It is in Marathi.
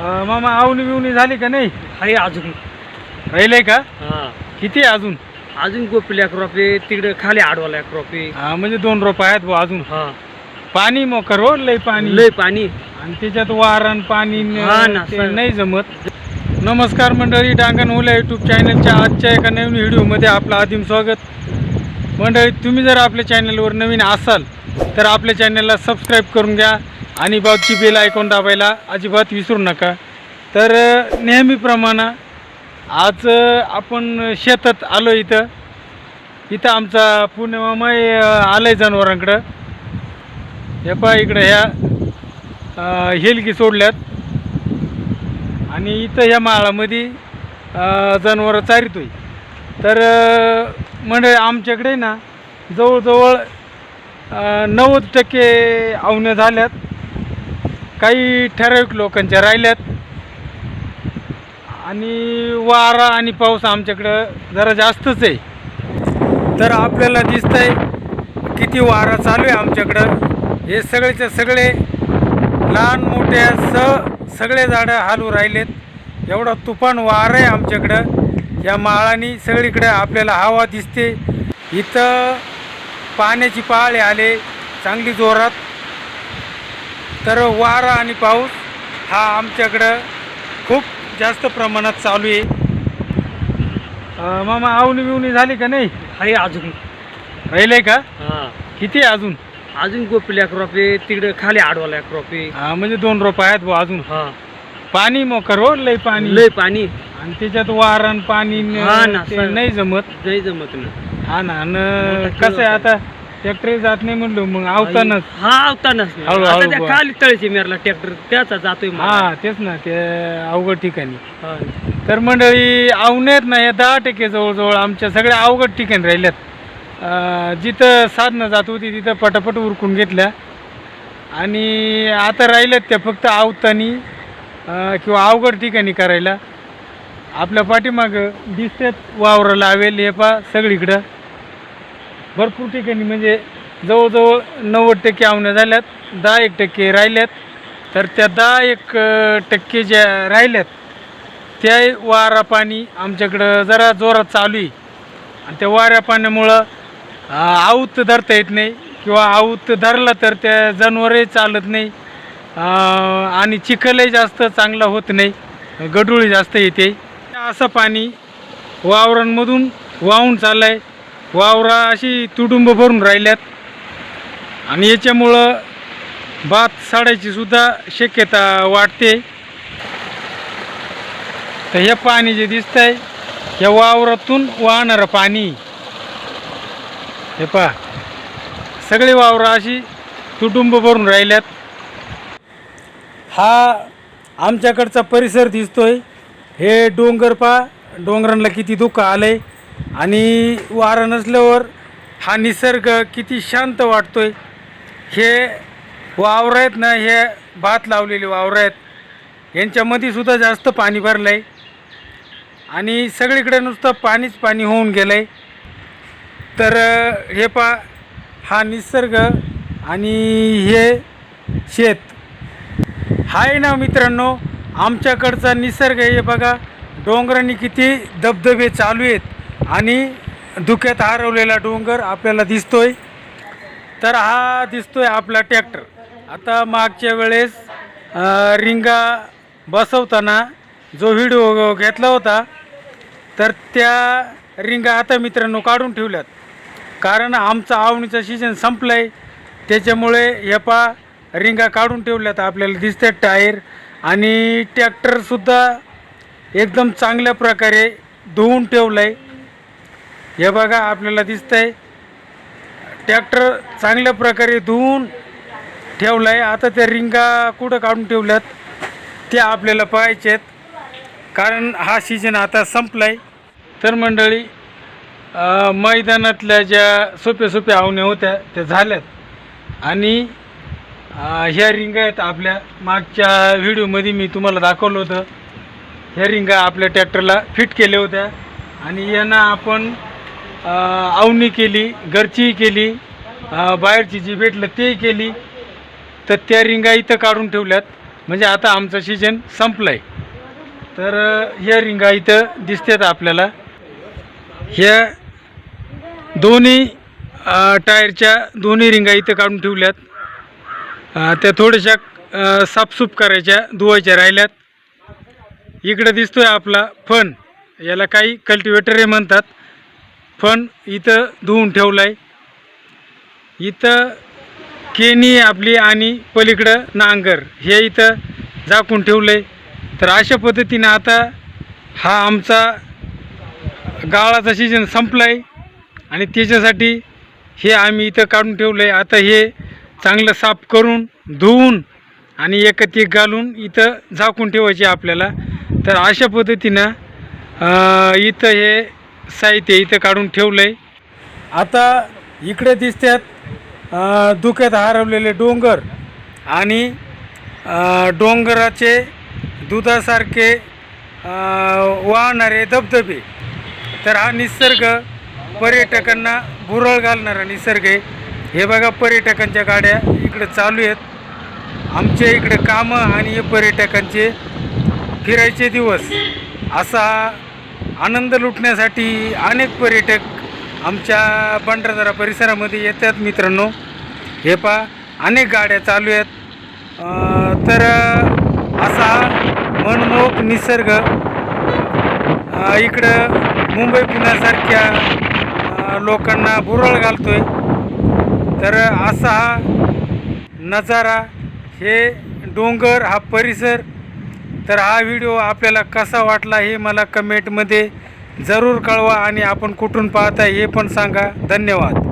अं, मामा आवनी बिवणी झाली का नाही? आहे अजून. राहिलंय का? हा. किती आहे अजून? अजून गोपीला एक रुपये तिकडे खाली आडवाला एक रुपये हा, म्हणजे दोन रोप आहेत बुवा अजून. हा. पाणी मोकर हो लय पाणी. लय पाणी. आणि त्याच्यात वारण पाणी न- हा ना, ते सर. नाही जमत. नमस्कार मंडळी डांगण ओला यूट्यूब चॅनलच्या आजच्या एका नवीन व्हिडिओमध्ये आपलं आदिम स्वागत. मंडळी तुम्ही जर आपल्या चॅनलवर नवीन असाल तर आपल्या चॅनलला सबस्क्राईब करून घ्या. आणि बाजूची बेल ऐकून दाबायला अजिबात विसरू नका. तर नेहमीप्रमाणे आज आपण शेतात आलो इथं. इथं आमचा पुणे आलं आहे जनावरांकडं. हे पहा इकडं ह्या अ, हेलगी सोडल्यात. आणि इथं ह्या माळामध्ये जनावरं चारितोय. तर म्हणजे आमच्याकडे ना जवळजवळ नव्वद टक्के आवण्या झाल्यात. काही ठराविक लोकांच्या राहिल्यात. आणि वारा आणि पाऊस आमच्याकडं जरा जास्तच आहे. तर आपल्याला दिसतंय किती वारा चालू आहे आमच्याकडं. हे सगळेच्या सगळे लहान मोठ्या स सगळे झाडं हालू राहिलेत. एवढा तुफान वार आहे आमच्याकडं. या माळानी सगळीकडे आपल्याला हवा दिसते. इथं पाण्याची पाळे आले चांगली जोरात. तर वारा आणि पाऊस हा आमच्याकडं खूप जास्त प्रमाणात चालू आहे. मामा आवनी बिवणी झाली का नाही? आहे अजून. राहिलंय का? हा. किती आहे अजून? अजून गोपीला एक रुपये तिकडे खाली आडवाला एक रुपये हा म्हणजे दोन रोप आहेत बुवा अजून. हा. पाणी मोकर हो लय पाणी. लय पाणी. आणि त्याच्यात वारण पाणी न- हा ना, ते सर. नाही जमत. नाही जमत ना. हा ना आणि कसं आहे आता? ट्रॅक्टर जात नाही म्हणलो मग आवतानच हा आवतानाच नाही. हळू- आता हळू त्या बुवा. खाली तळीची मेरला ट्रॅक्टर त्याचा जातोय. हा तेच ना ते अवघड ठिकाणी हा. तर मंडळी आवण्यात ना या दहा टक्के जवळजवळ आमच्या सगळ्या अवघड ठिकाणी राहिल्यात अं, जिथं साधनं जात होती तिथं पटापट उरकून घेतल्या आणि आता राहिल्यात त्या फक्त आवतानी अं, किंवा अवघड ठिकाणी करायला आपल्या पाठीमागं दिसतात वावरं लावेल हे पा सगळीकडं भरपूर ठिकाणी म्हणजे जवळजवळ नव्वद टक्के आवण्या झाल्यात दहा एक टक्के राहिल्यात. तर त्या दहा एक टक्के ज्या राहिल्यात त्या वारा पाणी आमच्याकडं जरा जोरात चालू आहे. आणि त्या वाऱ्या पाण्यामुळं आऊत धरता येत नाही किंवा आऊत धरला तर त्या जनावरही चालत नाही. आणि चिखलही जास्त चांगला होत नाही. गडुळी जास्त येते. असं पाणी वावरांमधून वाहून चाललं आहे वावरा अशी तुडुंब भरून राहिल्यात. आणि याच्यामुळं भात साडायची सुद्धा शक्यता वाटते तर हे पाणी जे दिसतंय या वावरातून वाहणारं पाणी. हे पहा. सगळे वावरं अशी तुटुंब भरून राहिल्यात. हा आमच्याकडचा परिसर दिसतोय. हे डोंगर पा डोंगरांना किती दुःख आलंय. आणि वारं नसल्यावर हा निसर्ग किती शांत वाटतोय. हे वावरं आहेत ना हे भात लावलेले वावरं आहेत. यांच्यामध्ये सुद्धा जास्त पाणी भरलं आहे आणि सगळीकडे नुसतं पाणीच पाणी होऊन गेलं आहे तर हे पा हा निसर्ग आणि हे शेत. हाय ना मित्रांनो आमच्याकडचा निसर्ग हे बघा. डोंगरांनी किती धबधबे चालू आहेत. आणि धुक्यात हरवलेला डोंगर आपल्याला दिसतोय. तर हा दिसतोय आपला ट्रॅक्टर. आता मागच्या वेळेस रिंगा बसवताना जो व्हिडिओ घेतला होता तर त्या रिंगा आता मित्रांनो काढून ठेवल्यात. कारण आमचा आवणीचा सीजन संपलं आहे त्याच्यामुळे हे पा रिंगा काढून ठेवल्यात आपल्याला दिसतात टायर. आणि ट्रॅक्टरसुद्धा एकदम चांगल्या प्रकारे धुवून ठेवलं आहे हे बघा आपल्याला दिसतंय. ट्रॅक्टर चांगल्या प्रकारे धुवून ठेवला आहे आता त्या रिंगा कुठं काढून ठेवल्यात त्या आपल्याला पाहायच्या आहेत कारण हा सीजन आता संपला आहे तर मंडळी मैदानातल्या ज्या सोप्या सोप्या आवण्या होत्या त्या झाल्यात. आणि ह्या रिंगा आहेत आपल्या. मागच्या व्हिडिओमध्ये मी तुम्हाला दाखवलं होतं. ह्या रिंगा आपल्या ट्रॅक्टरला फिट केल्या होत्या. आणि यांना आपण आवनी केली घरचीही केली बाहेरची जी भेटलं तेही केली. तर त्या रिंगा इथं काढून ठेवल्यात. म्हणजे आता आमचं सीजन संपलं आहे तर ह्या रिंगा इथं दिसतात आपल्याला. ह्या दोन्ही टायरच्या दोन्ही रिंगा इथं काढून ठेवल्यात. त्या थोड्याशा साफसूप साफसूफ करायच्या धुवायच्या राहिल्यात. इकडं दिसतोय आपला फन. याला काही कल्टिवेटर म्हणतात. पण इथं धुवून ठेवलं आहे इथं केनी आपली आणि पलीकडं नांगर हे इथं झाकून ठेवलं आहे तर अशा पद्धतीनं आता हा आमचा गाळाचा सीजन संपला आहे आणि त्याच्यासाठी हे आम्ही इथं काढून ठेवलं आहे आता हे चांगलं साफ करून धुवून आणि एकत्रित घालून इथं झाकून ठेवायचे आपल्याला. तर अशा पद्धतीनं इथं हे साहित्य इथं काढून ठेवलं आहे आता इकडे दिसतात दुख्यात हरवलेले डोंगर आणि डोंगराचे दुधासारखे वाहणारे धबधबे. तर हा निसर्ग पर्यटकांना भुरळ घालणारा निसर्ग आहे. हे बघा पर्यटकांच्या गाड्या इकडे चालू आहेत. आमच्या इकडे कामं आणि पर्यटकांचे फिरायचे दिवस. असा आनंद लुटण्यासाठी अनेक पर्यटक आमच्या भंडारदरा परिसरामध्ये येतात मित्रांनो. हे पा अनेक गाड्या चालू आहेत. तर असा मनमोहक निसर्ग इकडं मुंबई पुण्यासारख्या लोकांना लोकांना बुरळ आहे तर असा नजारा हे डोंगर हा परिसर तर हा व्हिडिओ आपल्याला कसा वाटला हे मला कमेंटमध्ये जरूर कळवा आणि आपण कुठून पाहता हे पण सांगा. धन्यवाद.